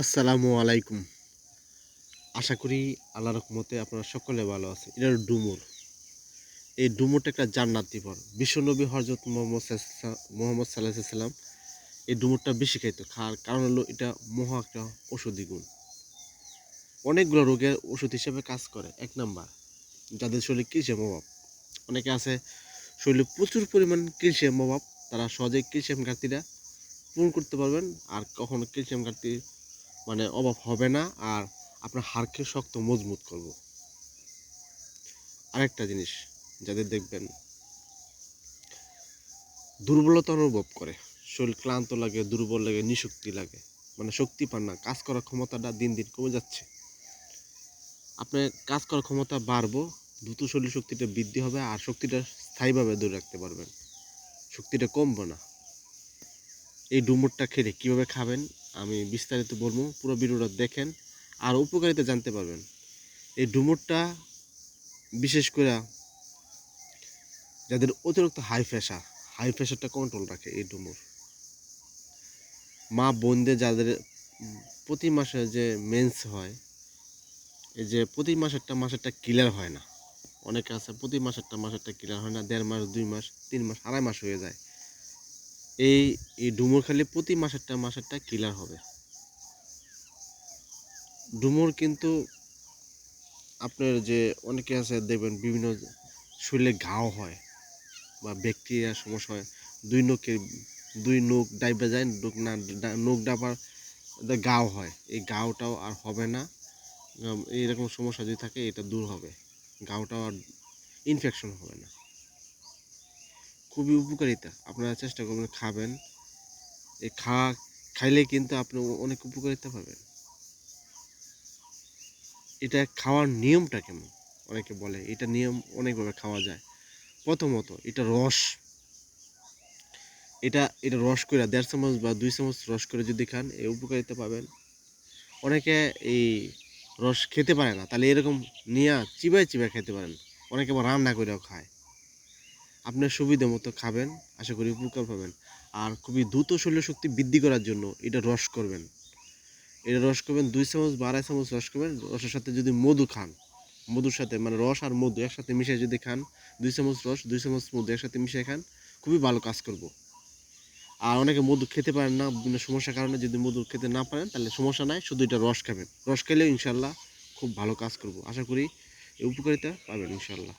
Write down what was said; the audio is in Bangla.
আসসালামু আলাইকুম। আশা করি আল্লাহ রহমতে আপনারা সকলে ভালো আছে এটা হলো ডুমুর। এই ডুমুরটা একটা জান্নাতি ফল বিশ্বনবী হজরত মোহাম্মদ মোহাম্মদ সাল্লাহ সাল্লাম এই ডুমুরটা বেশি খাইতো। খাওয়ার কারণ হলো এটা মহা একটা ঔষধি গুণ। অনেকগুলো রোগের ওষুধ হিসেবে কাজ করে, এক নাম্বার। যাদের শরীরে ক্যালসিয়াম অভাব। অনেকে আছে, শরীরে প্রচুর পরিমাণ ক্যালসিয়াম অভাব। তারা সহজে ক্যালসিয়াম ঘাটতিটা পূরণ করতে পারবেন। আর কখনো ক্যালসিয়াম ঘাটতি মানে অভাব হবে না আর আপনার হাড়কে শক্ত মজবুত করব। আরেকটা জিনিস যাদের দেখবেন, দুর্বলতা অনুভব করে। শরীর ক্লান্ত লাগে, দুর্বল লাগে, নিশক্তি লাগে। মানে শক্তি পান না, কাজ করার ক্ষমতাটা দিন দিন কমে যাচ্ছে। আপনার কাজ করার ক্ষমতা বাড়বো, দ্রুত শরীর শক্তিটা বৃদ্ধি হবে আর শক্তিটা স্থায়ীভাবে ধরে রাখতে পারবেন। শক্তিটা কমবে না। এই ডুমুরটা খেলে কীভাবে খাবেন? আমি বিস্তারিত বলব, পুরো ভিডিওটা দেখেন, আর উপকারিতা জানতে পারবেন। এই ডুমুরটা বিশেষ করে যাদের অতিরিক্ত হাই প্রেশার হাই প্রেশারটা কন্ট্রোল রাখে এই ডুমুর। মা বোনদের যাদের প্রতি মাসে যে মেন্স হয়, এই যে প্রতি মাসেরটা মাসেরটা ক্লিয়ার হয় না। অনেকে আছে প্রতি মাসেরটা মাসেরটা ক্লিয়ার হয় না, দেড় মাস, দুই মাস, তিন মাস, আড়াই মাস হয়ে যায়। এই ডুমুর খালি প্রতি মাসেরটা মাসেরটা ক্লিয়ার হবে। ডুমুর কিন্তু আপনার যে অনেকে আছে, দেখবেন বিভিন্ন শরীরে ঘাও হয় বা ব্যাকটেরিয়া সমস্যা হয়। দুই নোকে দুই নোক ডাইবে যায় নোক না নোক ডাবার গাও হয়। এই গাওটাও আর হবে না। এইরকম সমস্যা যদি থাকে, এটা দূর হবে। গাওটাও আর ইনফেকশন হবে না। খুবই উপকারিতা। আপনারা চেষ্টা করবেন খাবেন। এই খাওয়া খাইলে কিন্তু আপনি অনেক উপকারিতা পাবেন। এটা খাওয়ার নিয়মটা কেমন? অনেকে বলে, এটা নিয়ম অনেকভাবে খাওয়া যায়। প্রথমত, এটা রস। এটা এটা রস করে দেড় চামচ বা দুই চামচ রস করে যদি খান এই উপকারিতা পাবেন। অনেকে এই রস খেতে পারে না, তাহলে এরকম নিয়ে চিবায় চিবায় খেতে পারেন। অনেকে আবার রান্না করেও খায়। আপনার সুবিধা মতো খাবেন, আশা করি উপকার পাবেন। আর খুবই দ্রুত শরীর শক্তি বৃদ্ধি করার জন্য এটা রস করবেন। এটা রস করবেন, দুই চামচ বা আড়াই চামচ রস করবেন, রসের সাথে যদি মধু খান, মধুর সাথে মানে রস আর মধু একসাথে মিশিয়ে যদি খান, দুই চামচ রস, দুই চামচ মধু একসাথে মিশিয়ে খান, খুবই ভালো কাজ করব। আর অনেকে মধু খেতে পারেন না, বিভিন্ন সমস্যার কারণে যদি মধু খেতে না পারেন, তাহলে সমস্যা নাই, শুধু এটা রস খাবেন। রস খেলেও ইনশাল্লাহ খুব ভালো কাজ করব। আশা করি এই উপকারিতা পাবেন ইনশাল্লাহ